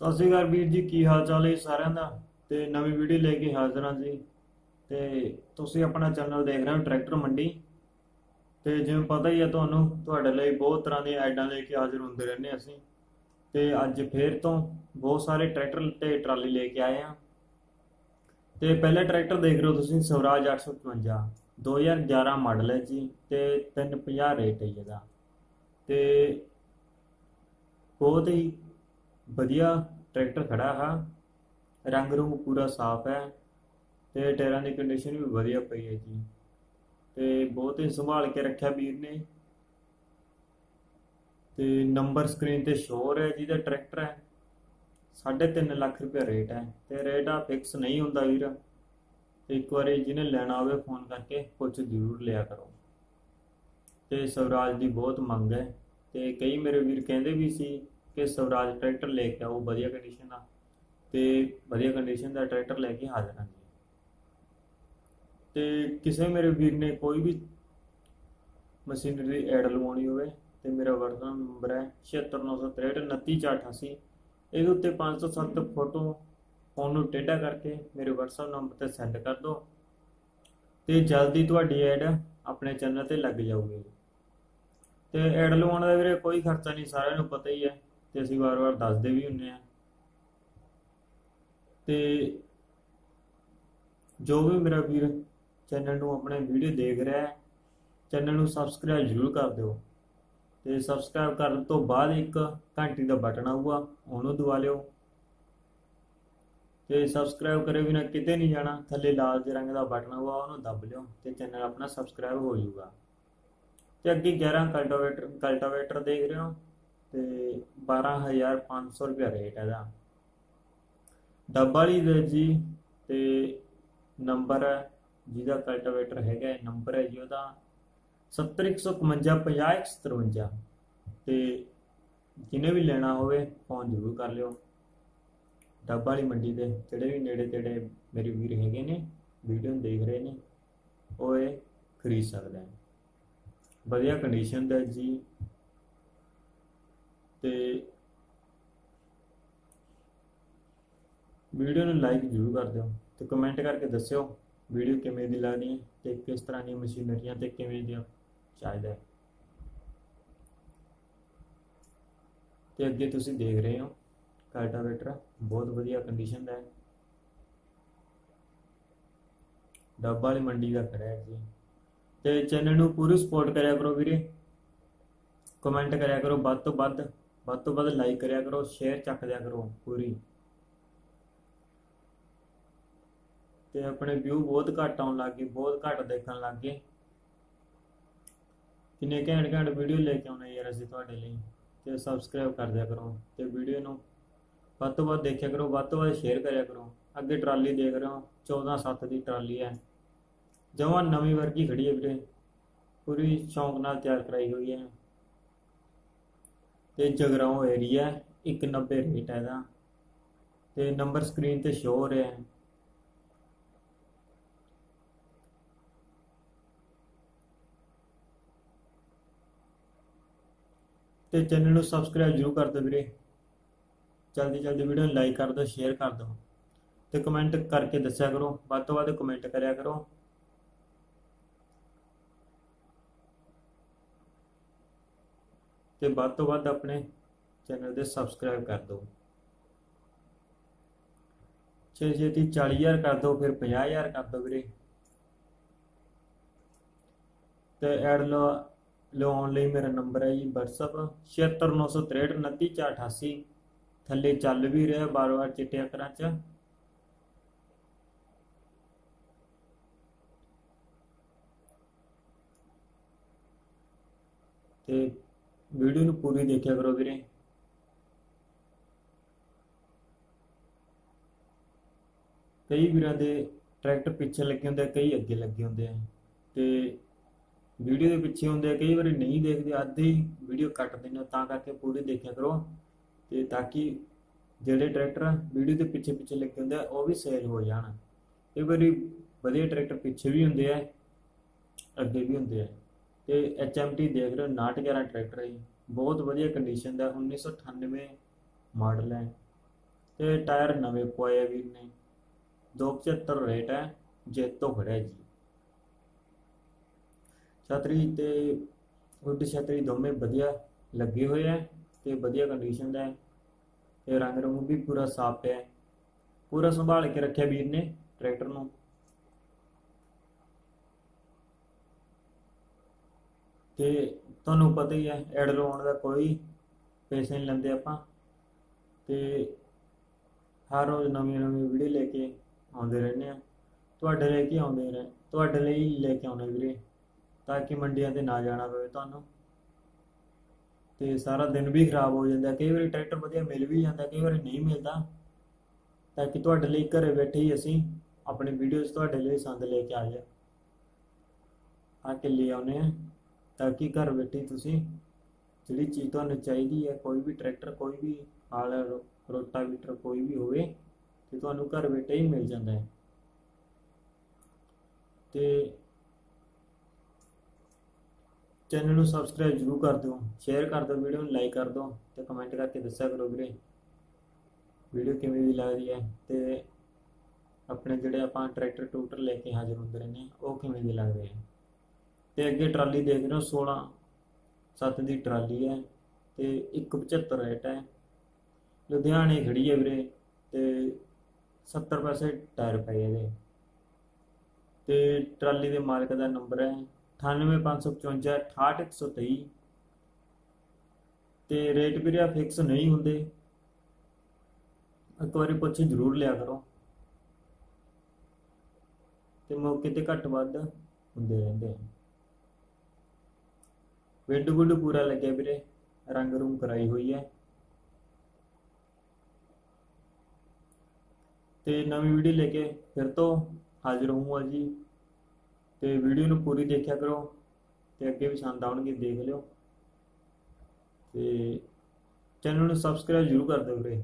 ਸਤਿ ਸ਼੍ਰੀ ਅਕਾਲ ਵੀਰ ਜੀ, ਕੀ ਹਾਲ ਚਾਲ ਹੈ ਸਾਰਿਆਂ ਦਾ? ਤੇ ਨਵੀਂ ਵੀਡੀਓ ਲੈ ਕੇ ਹਾਜ਼ਰ ਹਾਂ ਜੀ। ਤੇ ਤੁਸੀਂ ਆਪਣਾ ਚੈਨਲ ਦੇਖ ਰਹੇ ਹੋ ਟਰੈਕਟਰ ਮੰਡੀ। ਤੇ ਜਿਵੇਂ ਪਤਾ ਹੀ ਹੈ ਤੁਹਾਨੂੰ, ਤੁਹਾਡੇ ਲਈ ਬਹੁਤ ਤਰ੍ਹਾਂ ਦੀਆਂ ਐਡਾਂ ਲੈ ਕੇ ਹਾਜ਼ਰ ਹੁੰਦੇ ਰਹਿੰਦੇ ਅਸੀਂ। ਤੇ ਅੱਜ ਫੇਰ ਤੋਂ ਬਹੁਤ ਸਾਰੇ ਟਰੈਕਟਰ ਤੇ ਟਰਾਲੀ ਲੈ ਕੇ ਆਏ ਹਾਂ। ਤੇ ਪਹਿਲਾ ਟਰੈਕਟਰ ਦੇਖ ਰਹੇ ਹੋ ਤੁਸੀਂ, ਸਵਰਾਜ 855 2011 ਮਾਡਲ ਹੈ ਜੀ ਤੇ 350 ਰੇਟ ਹੈ ਇਹਦਾ। ਤੇ ਬਹੁਤ ਹੀ ਵਧੀਆ ਟਰੈਕਟਰ ਖੜਾ ਹੈ ਰੰਗ ਰੂਪ ਪੂਰਾ ਸਾਫ਼ ਹੈ ਤੇ ਟਾਇਰਾਂ ਦੀ ਕੰਡੀਸ਼ਨ ਵੀ ਵਧੀਆ ਪਈ ਹੈ ਜੀ। ਤੇ ਬਹੁਤ ਹੀ ਸੰਭਾਲ ਕੇ ਰੱਖਿਆ ਵੀਰ ਨੇ। ਤੇ ਨੰਬਰ ਸਕਰੀਨ ਤੇ ਸ਼ੋਰ ਹੈ ਜਿਹਦਾ ਟਰੈਕਟਰ ਹੈ। 3.5 ਲੱਖ ਰੁਪਏ ਰੇਟ ਹੈ ਤੇ ਰੇਟ ਆ ਫਿਕਸ ਨਹੀਂ ਹੁੰਦਾ ਵੀਰ। ਤੇ ਇੱਕ ਵਾਰੀ ਜਿਹਨੇ ਲੈਣਾ ਹੋਵੇ ਫੋਨ ਕਰਕੇ ਪੁੱਛ ਜ਼ਰੂਰ ਲਿਆ ਕਰੋ। ਤੇ ਸਵਰਾਜ ਦੀ ਬਹੁਤ ਮੰਗ ਹੈ। ਤੇ ਕਈ ਮੇਰੇ ਵੀਰ ਕਹਿੰਦੇ ਵੀ ਸੀ ਕਿ ਸਵਰਾਜ ਟਰੈਕਟਰ ਲੈ ਕੇ ਆਓ, ਵਧੀਆ ਕੰਡੀਸ਼ਨ ਦਾ ਤੇ ਵਧੀਆ ਕੰਡੀਸ਼ਨ ਦਾ ਟਰੈਕਟਰ ਲੈ ਕੇ ਹਾਜ਼ਰ ਹਾਂ ਜੀ। ਤੇ ਕਿਸੇ ਮੇਰੇ ਵੀਰ ਨੇ ਕੋਈ ਵੀ ਮਸ਼ੀਨਰੀ ਐਡ ਲਵਾਉਣੀ ਹੋਵੇ, ਤੇ ਮੇਰਾ ਵਟਸਐਪ ਨੰਬਰ ਹੈ 7696399488 ਇਹਦੇ ਉੱਤੇ 507 ਫੋਟੋ ਫੋਨ ਨੂੰ ਟੇਢਾ ਕਰਕੇ ਮੇਰੇ WhatsApp ਨੰਬਰ ਤੇ ਸੈਂਡ ਕਰ ਦਿਓ। ਤੇ ਜਲਦੀ ਤੁਹਾਡੀ ਐਡ ਆਪਣੇ ਚੈਨਲ ਤੇ ਲੱਗ ਜਾਊਗੀ। ਤੇ ਐਡ ਲਵਾਉਣ ਦਾ ਵੀਰੇ ਕੋਈ ਖਰਚਾ ਨਹੀਂ, ਸਾਰਿਆਂ ਨੂੰ ਪਤਾ ਹੀ ਹੈ। ਤੇ ਅਸੀਂ ਵਾਰ-ਵਾਰ ਦੱਸਦੇ ਵੀ ਹੁੰਨੇ ਆ। ਤੇ ਜੋ ਵੀ ਮੇਰਾ ਵੀਰ ਚੈਨਲ ਨੂੰ ਆਪਣੇ ਵੀਡੀਓ ਦੇਖ ਰਿਹਾ ਹੈ, ਚੈਨਲ ਨੂੰ ਸਬਸਕ੍ਰਾਈਬ ਜ਼ਰੂਰ ਕਰ ਦਿਓ। ਤੇ ਸਬਸਕ੍ਰਾਈਬ ਕਰਨ ਤੋਂ ਬਾਅਦ ਇੱਕ ਘੰਟੀ ਦਾ ਬਟਨ ਆਊਗਾ, ਉਹਨੂੰ ਦਬਾ ਲਿਓ। ਤੇ ਸਬਸਕ੍ਰਾਈਬ ਕਰੇ ਬਿਨਾ ਕਿਤੇ ਨਹੀਂ ਜਾਣਾ, ਥੱਲੇ ਲਾਲ ਜਿਹੇ ਰੰਗ ਦਾ ਬਟਨ ਆਊਗਾ, ਉਹਨੂੰ ਦੱਬ ਲਿਓ ਤੇ ਚੈਨਲ ਆਪਣਾ ਸਬਸਕ੍ਰਾਈਬ ਹੋ ਜਾਊਗਾ। ਤੇ ਅੱਗੇ 11 ਕਲਟੀਵੇਟਰ ਕਲਟੀਵੇਟਰ ਦੇਖ ਰਹੇ ਹੋ। ਤੇ 12500 ਰੁਪਏ ਰੇਟ ਹੈ ਦਾ ਡੱਬ ਵਾਲੀ ਦੇ ਜੀ ਤੇ ਨੰਬਰ ਹੈ, ਜਿਹਦਾ ਕਲਟੀਵੇਟਰ ਹੈਗਾ ਨੰਬਰ ਹੈ ਜੀ ਉਹਦਾ 7151505157 ਤੇ ਜਿਹਨੇ ਵੀ ਲੈਣਾ ਹੋਵੇ ਫੋਨ ਜ਼ਰੂਰ ਕਰ ਲਿਓ। ਡੱਬ ਵਾਲੀ ਮੰਡੀ ਦੇ ਜਿਹੜੇ ਵੀ ਨੇੜੇ ਤੇੜੇ ਮੇਰੇ ਵੀਰ ਹੈਗੇ ਨੇ ਵੀਡੀਓ ਨੂੰ ਦੇਖ ਰਹੇ ਨੇ, ਉਹ ਇਹ ਖਰੀਦ ਸਕਦੇ ਆ ਵਧੀਆ ਕੰਡੀਸ਼ਨ ਦਾ ਜੀ ਤੇ ਵੀਡੀਓ ਨੂੰ ਲਾਈਕ ਜ਼ਰੂਰ ਕਰ ਦਿਓ ਤੇ ਕਮੈਂਟ ਕਰਕੇ ਦੱਸਿਓ ਵੀਡੀਓ ਕਿਵੇਂ ਦੀ ਲੱਗਦੀ ਹੈ ਤੇ ਕਿਸ ਤਰ੍ਹਾਂ ਦੀਆਂ ਮਸ਼ੀਨਰੀਆਂ ਤੇ ਕਿਵੇਂ ਦੀਆਂ ਚਾਹੀਦਾ ਤੇ ਅੱਗੇ ਤੁਸੀਂ ਦੇਖ ਰਹੇ ਹੋ ਕਲਟੀਵੇਟਰ ਬਹੁਤ ਵਧੀਆ ਕੰਡੀਸ਼ਨ ਦਾ ਹੈ। ਡੱਬਾ ਵਾਲੀ ਮੰਡੀ ਦਾ ਕਰਿਆ ਜੀ। ਤੇ ਚੈਨਲ ਨੂੰ ਪੂਰੀ ਸਪੋਰਟ ਕਰਿਆ ਕਰੋ ਵੀਰੇ। ਕਮੈਂਟ ਕਰਿਆ ਕਰੋ ਵੱਧ ਤੋਂ ਵੱਧ। ਵੱਧ ਤੋਂ ਵੱਧ ਲਾਈਕ ਕਰਿਆ ਕਰੋ ਸ਼ੇਅਰ ਚੱਕ ਦਿਆ ਕਰੋ ਪੂਰੀ। ਤੇ ਆਪਣੇ ਵਿਊ ਬਹੁਤ ਘੱਟ ਆਉਣ ਲੱਗ ਗਏ, ਬਹੁਤ ਘੱਟ ਦੇਖਣ ਲੱਗ ਗਏ। ਕਿੰਨੇ ਘੈਂਟ ਘੈਂਟ ਵੀਡੀਓ ਲੈ ਕੇ ਆਉਣਾ ਯਾਰ ਅਸੀਂ ਤੁਹਾਡੇ ਲਈ। ਤੇ ਸਬਸਕ੍ਰਾਈਬ ਕਰ ਦਿਆ ਕਰੋ ਤੇ ਵੀਡੀਓ ਨੂੰ ਵੱਧ ਤੋਂ ਵੱਧ ਦੇਖਿਆ ਕਰੋ, ਵੱਧ ਤੋਂ ਵੱਧ ਸ਼ੇਅਰ ਕਰਿਆ ਕਰੋ। ਅੱਗੇ ਟਰਾਲੀ ਦੇਖ ਰਹੇ ਹੋ 14 7 ਦੀ ਟਰਾਲੀ ਹੈ। ਜਮਾਂ ਨਵੀਂ ਵਰਗੀ ਖੜੀ ਹੈ ਵੀਰੇ। ਪੂਰੀ ਸ਼ੌਂਕ ਨਾਲ ਤਿਆਰ ਕਰਾਈ ਹੋਈ ਹੈ। ਤੇ ਜਗਰਾਉਂ ਏਰੀਆ 190 ਰੇਟ ਹੈ ਇਹਦਾ। ਤੇ ਨੰਬਰ ਸਕਰੀਨ ਤੇ ਸ਼ੋ ਹੋ ਰਿਹਾ ਹੈ। ਤੇ ਚੈਨਲ ਨੂੰ ਸਬਸਕ੍ਰਾਈਬ ਜ਼ਰੂਰ ਕਰ ਦਿਓ ਵੀਰੇ। ਜਲਦੀ ਜਲਦੀ ਵੀਡੀਓ ਨੂੰ ਲਾਈਕ ਕਰ ਦਿਓ ਸ਼ੇਅਰ ਕਰ ਦਿਓ। ਤੇ ਕਮੈਂਟ ਕਰਕੇ ਦੱਸਿਆ ਕਰੋ। ਵੱਧ ਤੋਂ ਵੱਧ ਕਮੈਂਟ ਕਰਿਆ ਕਰੋ। ਤੇ ਵੱਧ ਤੋਂ ਵੱਧ ਆਪਣੇ ਚੈਨਲ ਦੇ ਸਬਸਕ੍ਰਾਈਬ ਕਰ ਦਿਓ। ਛੇ ਛੇਤੀ 40000 ਕਰ ਦਿਓ, ਫਿਰ 50000 ਕਰ ਦਿਓ ਵੀਰੇ। ਤੇ ਐਡ ਲੋ, ਲਵਾਉਣ ਲਈ ਮੇਰਾ ਨੰਬਰ ਹੈ ਜੀ WhatsApp 7696399488 ਥੱਲੇ ਚੱਲ ਵੀ ਰਿਹਾ ਬਾਰ-ਬਾਰ ਚਿੱਟੇ ਅੱਖਰਾਂ 'ਚ। ਤੇ ਵੀਡੀਓ ਨੂੰ ਪੂਰੀ ਦੇਖਿਆ ਕਰੋ ਵੀਰੇ। ਕਈ ਵੀਰਾਂ ਦੇ ਟਰੈਕਟਰ ਪਿੱਛੇ ਲੱਗੇ ਹੁੰਦੇ ਆ, ਕਈ ਅੱਗੇ ਲੱਗੇ ਹੁੰਦੇ ਆ। ਤੇ ਵੀਡੀਓ ਦੇ ਪਿੱਛੇ ਹੁੰਦੇ ਆ, ਕਈ ਵਾਰੀ ਨਹੀਂ ਦੇਖਦੇ ਅੱਧੇ ਵੀਡੀਓ ਕੱਟ ਦਿੰਦੇ ਤਾਂ ਕਰਕੇ ਪੂਰੀ ਦੇਖਿਆ ਕਰੋ। ਤੇ ਤਾਂ ਕਿ ਜਿਹੜੇ ਟਰੈਕਟਰ ਵੀਡੀਓ ਦੇ ਪਿੱਛੇ ਪਿੱਛੇ ਲੱਗੇ ਹੁੰਦੇ ਆ, ਉਹ ਵੀ ਸੇਲ ਹੋ ਜਾਣ। ਕਈ ਵਾਰੀ ਵਧੀਆ ਟਰੈਕਟਰ ਪਿੱਛੇ ਵੀ ਹੁੰਦੇ ਆ, ਅੱਗੇ ਵੀ ਹੁੰਦੇ ਆ। ਤੇ HMT ਦੇਖ ਰਹੇ ਹੋ 911 ਟਰੈਕਟਰ ਹੈ ਜੀ। ਬਹੁਤ ਵਧੀਆ ਕੰਡੀਸ਼ਨ ਦਾ 1998 ਮਾਡਲ ਹੈ। ਤੇ ਟਾਇਰ ਨਵੇਂ ਪਵਾਏ ਆ ਵੀਰ ਨੇ। 275 ਰੇਟ ਹੈ, ਜੇਤੋ ਖੜਿਆ ਜੀ। ਛਤਰੀ ਤੇ ਉੱਡ ਛਤਰੀ ਦੋਵੇਂ ਵਧੀਆ ਲੱਗੇ ਹੋਏ ਆ ਤੇ ਵਧੀਆ ਕੰਡੀਸ਼ਨ ਦਾ ਹੈ। ਤੇ ਰੰਗ ਰੰਗ ਵੀ ਪੂਰਾ ਸਾਫ਼ ਹੈ। ਪੂਰਾ ਸੰਭਾਲ ਕੇ ਰੱਖਿਆ ਵੀਰ ਨੇ ਟਰੈਕਟਰ ਨੂੰ। ਤੇ ਤੁਹਾਨੂੰ ਪਤਾ ਹੀ ਹੈ ਐਡ ਲਵਾਉਣ ਦਾ ਕੋਈ ਪੈਸੇ ਨਹੀਂ ਲੈਂਦੇ ਆਪਾਂ। ਤੇ ਹਰ ਰੋਜ਼ ਨਵੀਂ ਨਵੀਂ ਵੀਡੀਓ ਲੈ ਕੇ ਆਉਂਦੇ ਰਹਿੰਦੇ ਆ। ਤੁਹਾਡੇ ਲਈ ਕੀ ਆਉਂਦੇ ਰਹੇ, ਤੁਹਾਡੇ ਲਈ ਲੈ ਕੇ ਆਉਣੇ ਵੀਰੇ, ਤਾਂ ਕਿ ਮੰਡੀਆਂ ਤੇ ਨਾ ਜਾਣਾ ਪਵੇ ਤੁਹਾਨੂੰ। ਤੇ ਸਾਰਾ ਦਿਨ ਵੀ ਖਰਾਬ ਹੋ ਜਾਂਦਾ, ਕਈ ਵਾਰੀ ਟਰੈਕਟਰ ਵਧੀਆ ਮਿਲ ਵੀ ਜਾਂਦਾ, ਕਈ ਵਾਰੀ ਨਹੀਂ ਮਿਲਦਾ। ਤਾਂ ਕਿ ਤੁਹਾਡੇ ਲਈ ਘਰੇ ਬੈਠੇ ਹੀ ਅਸੀਂ ਆਪਣੀ ਵੀਡੀਓਜ਼ ਤੁਹਾਡੇ ਲਈ ਸੰਦ ਲੈ ਕੇ ਆ ਜਾ ਆ ਕੇ ਲੈ ਆਉਨੇ ਆ। ਤਾਂ ਕਿ ਘਰ ਬੈਠੇ ਤੁਸੀਂ ਜਿਹੜੀ ਚੀਜ਼ ਤੁਹਾਨੂੰ ਚਾਹੀਦੀ ਹੈ, ਕੋਈ ਵੀ ਟਰੈਕਟਰ, ਕੋਈ ਵੀ ਹਾਲ ਰੋਟਾਵੀਟਰ ਕੋਈ ਵੀ ਹੋਵੇ, ਤੇ ਤੁਹਾਨੂੰ ਘਰ ਬੈਠੇ ਹੀ ਮਿਲ ਜਾਂਦਾ ਹੈ। ਤੇ ਚੈਨਲ ਨੂੰ ਸਬਸਕ੍ਰਾਈਬ ਜ਼ਰੂਰ ਕਰ ਦਿਓ, ਸ਼ੇਅਰ ਕਰ ਦਿਓ, ਵੀਡੀਓ ਨੂੰ ਲਾਈਕ ਕਰ ਦਿਓ, ਤੇ ਕਮੈਂਟ ਕਰਕੇ ਦੱਸਿਆ ਕਰੋ ਵੀਰੇ, ਵੀਡੀਓ ਕਿਵੇਂ ਦੀ ਲੱਗਦੀ ਹੈ, ਤੇ ਆਪਣੇ ਜਿਹੜੇ ਆਪਾਂ ਟਰੈਕਟਰ ਟੂਟਰ ਲੈ ਕੇ ਹਾਜ਼ਰ ਹੁੰਦੇ ਰਹਿੰਦੇ ਹਾਂ, ਉਹ ਕਿਵੇਂ ਦੇ ਲੱਗਦੇ ਹੈ। ਤੇ ਅੱਗੇ ਟਰਾਲੀ ਦੇਖ ਰਹੇ ਹੋ 16 7 ਦੀ ਟਰਾਲੀ ਹੈ ਤੇ 175 ਰੇਟ ਹੈ। ਲੁਧਿਆਣੇ ਖੜੀ ਹੈ ਵੀਰੇ ਤੇ 70 ਪੈਸੇ ਟਾਇਰ ਪਏ ਇਹਦੇ। ਤੇ ਟਰਾਲੀ ਦੇ ਮਾਲਕ ਦਾ ਨੰਬਰ ਹੈ 98555 68123 ਤੇ ਰੇਟ ਵੀਰੇ ਫਿਕਸ ਨਹੀਂ ਹੁੰਦੇ। ਇੱਕ ਵਾਰੀ ਪੁੱਛ ਜ਼ਰੂਰ ਲਿਆ ਕਰੋ। ਤੇ ਮੌਕੇ ਤੇ ਘੱਟ ਵੱਧ ਹੁੰਦੇ ਰਹਿੰਦੇ ਆ। ਵਿੰਡ ਗੁੱਡ ਪੂਰਾ ਲੱਗਿਆ ਵੀਰੇ। ਰੰਗ ਰੂਮ ਕਰਾਈ ਹੋਈ ਹੈ। ਤੇ ਨਵੀਂ ਵੀਡੀਓ ਲੈ ਕੇ ਫਿਰ ਤੋਂ ਹਾਜ਼ਰ ਹੋਊਂਗਾ ਜੀ। ਤੇ ਵੀਡੀਓ ਨੂੰ ਪੂਰੀ ਦੇਖਿਆ ਕਰੋ ਤੇ ਅੱਗੇ ਵੀ ਸੰਦ ਆਉਣਗੇ, ਦੇਖ ਲਿਓ। ਤੇ ਚੈਨਲ ਨੂੰ ਸਬਸਕ੍ਰਾਈਬ ਜ਼ਰੂਰ ਕਰ ਦਿਓ ਵੀਰੇ।